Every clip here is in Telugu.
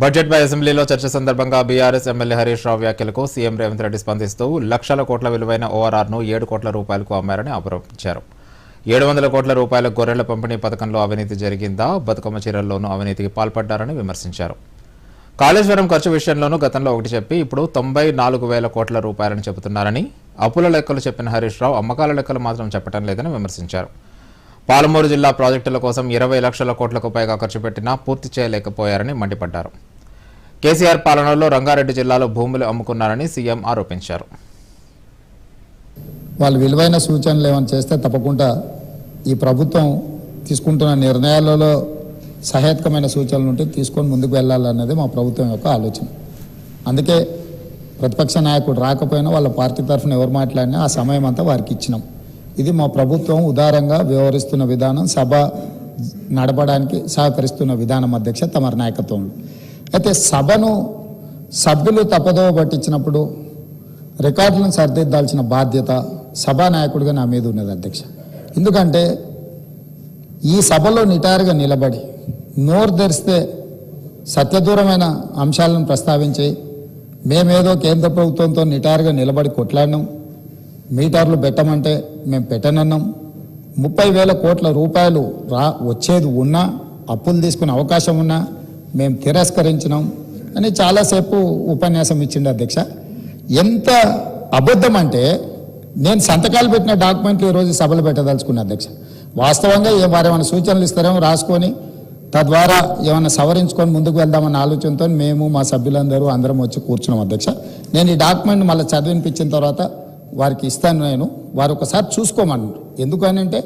బడ్జెట్పై అసెంబ్లీలో చర్చ సందర్భంగా బీఆర్ఎస్ ఎమ్మెల్యే హరీష్ రావు వ్యాఖ్యలకు సీఎం రేవంత్ రెడ్డి స్పందిస్తూ లక్షల కోట్ల విలువైన ఓఆర్ఆర్ను ఏడు కోట్ల రూపాయలకు అమ్మారని ఆరోపించారు. ఏడు వందల కోట్ల రూపాయల గొర్రెల పంపిణీ పథకంలో అవినీతి జరిగిందా? బతుకమ్మ చీరల్లోనూ అవినీతికి పాల్పడ్డారని విమర్శించారు. కాళేశ్వరం ఖర్చు విషయంలోనూ గతంలో ఒకటి చెప్పి ఇప్పుడు తొంభై నాలుగు వేల కోట్ల రూపాయలని చెబుతున్నారని అప్పుల లెక్కలు చెప్పిన హరీష్ రావు అమ్మకాల లెక్కలు మాత్రం చెప్పడం లేదని విమర్శించారు. పాలమూరు జిల్లా ప్రాజెక్టుల కోసం ఇరవై లక్షల కోట్లకు పైగా ఖర్చు పెట్టినా పూర్తి చేయలేకపోయారని మండిపడ్డారు. కేసీఆర్ పాలనలో రంగారెడ్డి జిల్లాలో భూములు అమ్ముకున్నారని సీఎం ఆరోపించారు. వాళ్ళు విలువైన సూచనలు ఏమైనా చేస్తే తప్పకుండా ఈ ప్రభుత్వం తీసుకుంటున్న నిర్ణయాలలో సహేతకమైన సూచనలు ఉంటే తీసుకొని ముందుకు వెళ్ళాలన్నది మా ప్రభుత్వం యొక్క ఆలోచన. అందుకే ప్రతిపక్ష నాయకుడు రాకపోయినా వాళ్ళ పార్టీ తరఫున ఎవరు మాట్లాడినా ఆ సమయం అంతా వారికి ఇచ్చినాం. ఇది మా ప్రభుత్వం ఉదారంగా వ్యవహరిస్తున్న విధానం సభ నడపడానికి సహకరిస్తున్న విధానం అధ్యక్ష తమరి నాయకత్వంలో. అయితే సభను సభ్యులు తప్పదోవ పట్టించినప్పుడు రికార్డులను సరిదిద్దాల్సిన బాధ్యత సభానాయకుడిగా నా మీద ఉన్నది అధ్యక్ష. ఎందుకంటే ఈ సభలో నిటారుగా నిలబడి నోరు తెరిస్తే సత్యదూరమైన అంశాలను ప్రస్తావించి మేమేదో కేంద్ర ప్రభుత్వంతో నిటారుగా నిలబడి కొట్లాడినాం. మీటర్లు పెట్టమంటే మేము పెట్టనన్నాం. ముప్పై వేల కోట్ల రూపాయలు రా వచ్చేది ఉన్నా అప్పులు తీసుకునే అవకాశం ఉన్నా మేము తిరస్కరించినాం అని చాలాసేపు ఉపన్యాసం ఇచ్చిండు అధ్యక్ష. ఎంత అబద్ధం అంటే నేను సంతకాలు పెట్టిన డాక్యుమెంట్లు ఈరోజు సభలు పెట్టదలుచుకున్నా అధ్యక్ష. వాస్తవంగా ఏ వారు ఏమైనా సూచనలు ఇస్తారేమో రాసుకొని తద్వారా ఏమైనా సవరించుకొని ముందుకు వెళ్దామన్న ఆలోచనతో మేము మా సభ్యులందరూ అందరం వచ్చి కూర్చున్నాం అధ్యక్ష. నేను ఈ డాక్యుమెంట్ మళ్ళీ చదివినిపించిన తర్వాత వారికి ఇస్తాను నేను. వారు ఒకసారి చూసుకోమన్నారు. ఎందుకనంటే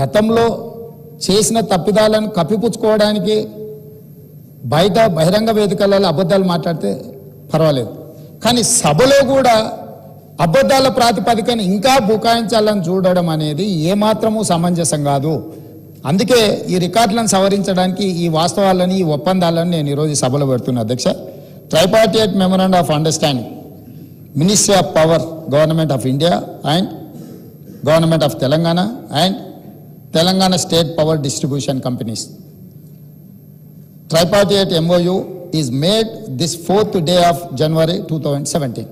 గతంలో చేసిన తప్పిదాలను కప్పిపుచ్చుకోవడానికి బయట బహిరంగ వేదికలలో అబద్ధాలు మాట్లాడితే పర్వాలేదు. కానీ సభలో కూడా అబద్ధాల ప్రాతిపదికన ఇంకా బుకాయించాలని చూడడం అనేది ఏమాత్రము సమంజసం కాదు. అందుకే ఈ రికార్డులను సవరించడానికి ఈ వాస్తవాలని ఈ ఒప్పందాలను నేను ఈరోజు సభలో పెడుతున్నా అధ్యక్ష. Tripartite memorandum of understanding ministry of power government of India and government of Telangana and Telangana state power distribution companies tripartite MOU is made this fourth day of January 2017.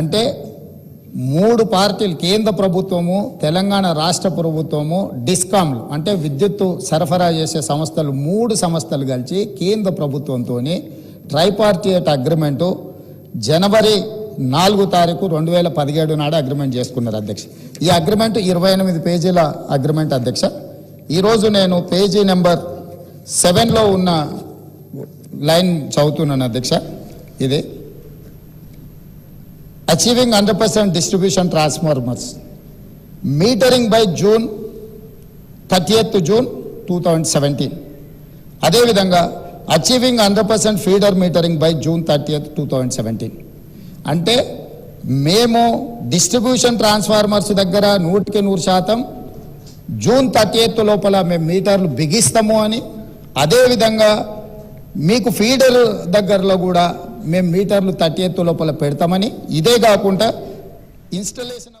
అంటే మూడు పార్టీలు కేంద్ర ప్రభుత్వము తెలంగాణ రాష్ట్ర ప్రభుత్వము డిస్కామ్లు అంటే విద్యుత్తు సరఫరా చేసే సంస్థలు మూడు సంస్థలు కలిసి కేంద్ర ప్రభుత్వంతో ట్రైపార్టీయట్ అగ్రిమెంటు జనవరి నాలుగు తారీఖు రెండు వేల పదిహేడు నాడు అగ్రిమెంట్ చేసుకున్నారు అధ్యక్ష ఈ అగ్రిమెంట్ ఇరవై ఎనిమిది పేజీల అగ్రిమెంట్ అధ్యక్ష ఈరోజు నేను పేజీ నెంబర్ సెవెన్లో ఉన్న లైన్ చదువుతున్నాను అధ్యక్ష. ఇది. Achieving hundred percent distribution transformers metering by June thirty June two thousand seventeen అదేవిధంగా achieving hundred percent feeder metering by June thirtieth two thousand seventeen అంటే మేము డిస్ట్రిబ్యూషన్ ట్రాన్స్ఫార్మర్స్ దగ్గర నూటికి నూరు శాతం జూన్ థర్టీ లోపల మేము మీటర్లు బిగిస్తాము అని అదేవిధంగా మీకు ఫీడర్ దగ్గరలో కూడా మేము మీటర్లు థర్టీ లోపల పెడతామని ఇదే కాకుండా ఇన్స్టలేషన్